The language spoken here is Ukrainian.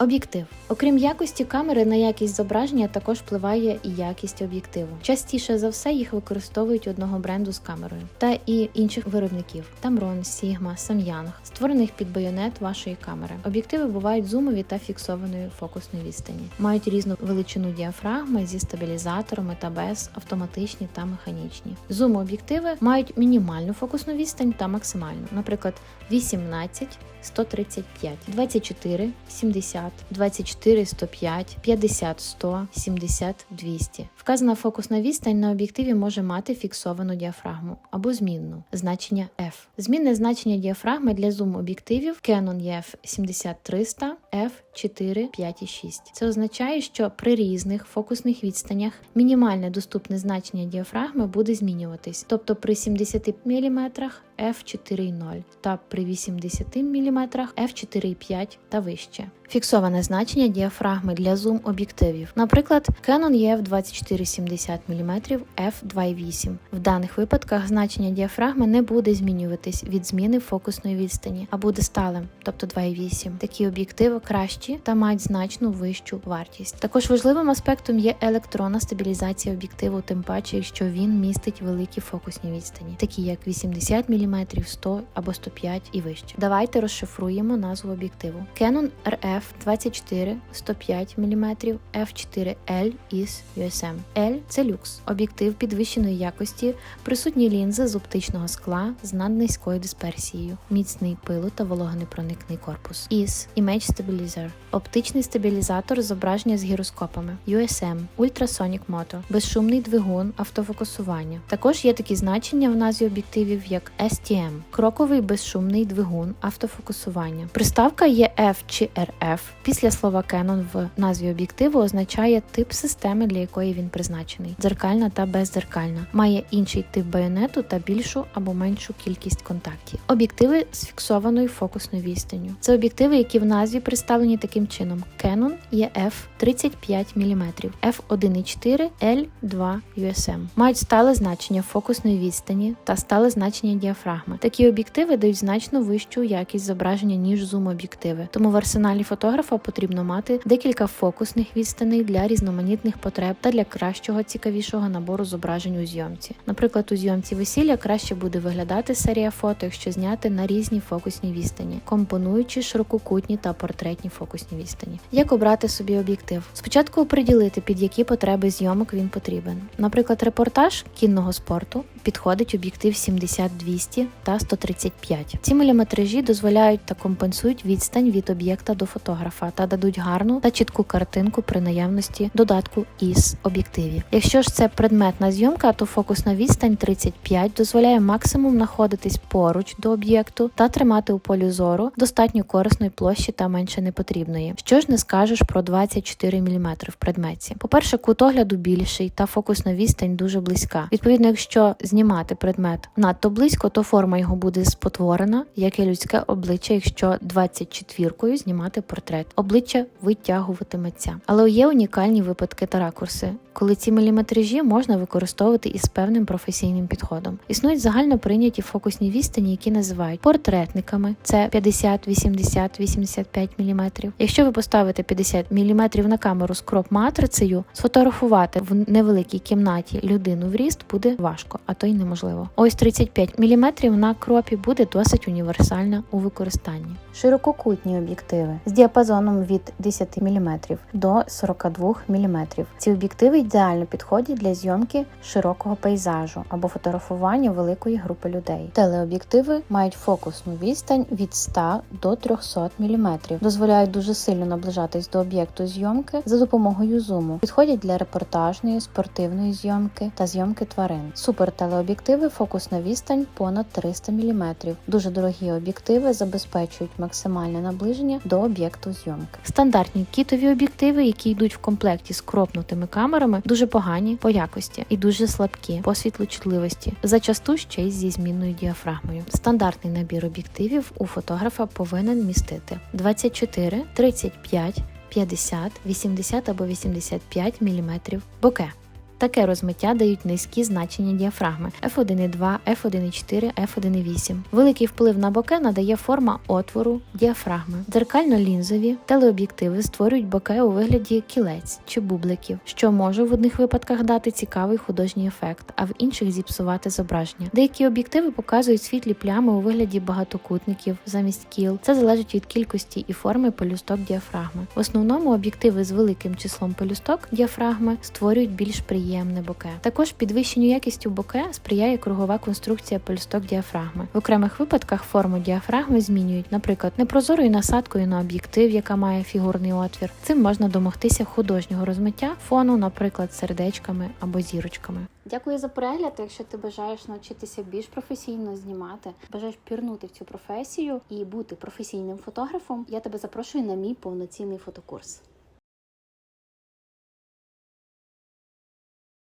Об'єктив. Окрім якості камери, на якість зображення також впливає і якість об'єктиву. Частіше за все їх використовують одного бренду з камерою та і інших виробників Tamron, Sigma, Samyang, створених під байонет вашої камери. Об'єктиви бувають зумові та фіксованої фокусної відстані. Мають різну величину діафрагми зі стабілізаторами та без, автоматичні та механічні. Зум-об'єктиви мають мінімальну фокусну відстань та максимальну, наприклад, 18 135, 24, 70, 24, 105, 50, 100, 70, 200. Вказана фокусна відстань на об'єктиві може мати фіксовану діафрагму або змінну значення F. Змінне значення діафрагми для зум-об'єктивів Canon EF 70300 F 4, 5 і 6. Це означає, що при різних фокусних відстанях мінімальне доступне значення діафрагми буде змінюватись, тобто при 70 мм f4,0 та при 80 мм f4,5 та вище. Фіксоване значення діафрагми для зум-об'єктивів, наприклад, Canon EF 2470 мм f2,8. В даних випадках значення діафрагми не буде змінюватись від зміни фокусної відстані, а буде сталим, тобто 2,8. Такі об'єктиви кращі та мають значно вищу вартість. Також важливим аспектом є електронна стабілізація об'єктиву, тим паче, якщо він містить великі фокусні відстані, такі як 80 мм, 100 або 105 і вище. Давайте розшифруємо назву об'єктиву. Canon RF 24 105 мм f4L із USM. L – це люкс, об'єктив підвищеної якості, присутні лінзи з оптичного скла з наднизькою дисперсією, міцний пилу та вологонепроникний корпус. IS – Image Stabilizer – оптичний стабілізатор зображення з гіроскопами. USM – Ultrasonic Motor – безшумний двигун автофокусування. Також є такі значення в назві об'єктивів, як STM – кроковий безшумний двигун автофокусування. Приставка є F чи RF після слова Canon в назві об'єктиву означає тип системи, для якої він призначений: дзеркальна та бездзеркальна. Має інший тип байонету та більшу або меншу кількість контактів. Об'єктиви з фіксованою фокусною відстанню. Це об'єктиви, які в назві представлені таким чином: Canon EF 35 мм, f1.4 L2 USM. Мають стале значення фокусної відстані та стале значення діафрагми. Такі об'єктиви дають значно вищу якість зображення ніж зум-об'єктиви. Тому в арсеналі фотографа потрібно мати декілька фокусних відстаней для різноманітних потреб та для кращого цікавішого набору зображень у зйомці. Наприклад, у зйомці весілля краще буде виглядати серія фото, якщо зняти на різні фокусні відстані, компонуючи ширококутні та портретні фокусні відстані. Як обрати собі об'єктив? Спочатку оприділити, під які потреби зйомок він потрібен. Наприклад, репортаж кінного спорту підходить об'єктив 70-200 та 135. Ці міліметражі дозволяють та компенсують відстань від об'єкта до фотографа та дадуть гарну та чітку картинку при наявності додатку із об'єктивів. Якщо ж це предметна зйомка, то фокусна відстань 35 дозволяє максимум знаходитись поруч до об'єкту та тримати у полі зору достатньо корисної площі та менше непотрібної. Що ж не скажеш про 24 мм в предметі? По-перше, кут огляду більший та фокусна відстань дуже близька. Відповідно, якщо знімати предмет надто близько, то форма його буде спотворена, як і людське обличчя, якщо 24-кою знімати портрет. Обличчя витягуватиметься. Але є унікальні випадки та ракурси, коли ці міліметражі можна використовувати із певним професійним підходом. Існують загально прийняті фокусні відстані, які називають портретниками. Це 50, 80, 85 мм. Якщо ви поставите 50 мм на камеру з кроп-матрицею, сфотографувати в невеликій кімнаті людину в ріст буде важко, а то й неможливо. Ось 35 мм на кропі буде досить універсальна у використанні. Ширококутні об'єктиви з діапазоном від 10 мм до 42 мм. Ці об'єктиви ідеально підходять для зйомки широкого пейзажу або фотографування великої групи людей. Телеоб'єктиви мають фокусну відстань від 100 до 300 мм, дозволяють дуже сильно наближатись до об'єкту зйомки за допомогою зуму. Підходять для репортажної, спортивної зйомки та зйомки тварин. Супертелеоб'єктиви фокусна відстань понад 300 мм. Дуже дорогі об'єктиви забезпечують максимальне наближення до об'єкту зйомки. Стандартні кітові об'єктиви, які йдуть в комплекті з кропнутими камерами, дуже погані по якості і дуже слабкі по світлочутливості, зачасту ще й зі змінною діафрагмою. Стандартний набір об'єктивів у фотографа повинен містити 24, 35, 50, 80 або 85 мм боке. Таке розмиття дають низькі значення діафрагми F1,2, F1,4, F1,8. Великий вплив на боке надає форма отвору діафрагми. Дзеркально-лінзові телеоб'єктиви створюють боке у вигляді кілець чи бубликів, що може в одних випадках дати цікавий художній ефект, а в інших зіпсувати зображення. Деякі об'єктиви показують світлі плями у вигляді багатокутників замість кіл. Це залежить від кількості і форми пелюсток діафрагми. В основному об'єктиви з великим числом пелюсток діафрагми створюють більш приємне боке. Також підвищенню якістю боке сприяє кругова конструкція пелюсток діафрагми. В окремих випадках форму діафрагми змінюють, наприклад, непрозорою насадкою на об'єктив, яка має фігурний отвір. Цим можна домогтися художнього розмиття фону, наприклад, сердечками або зірочками. Дякую за перегляд. Якщо ти бажаєш навчитися більш професійно знімати, бажаєш пірнути в цю професію і бути професійним фотографом, я тебе запрошую на мій повноцінний фотокурс.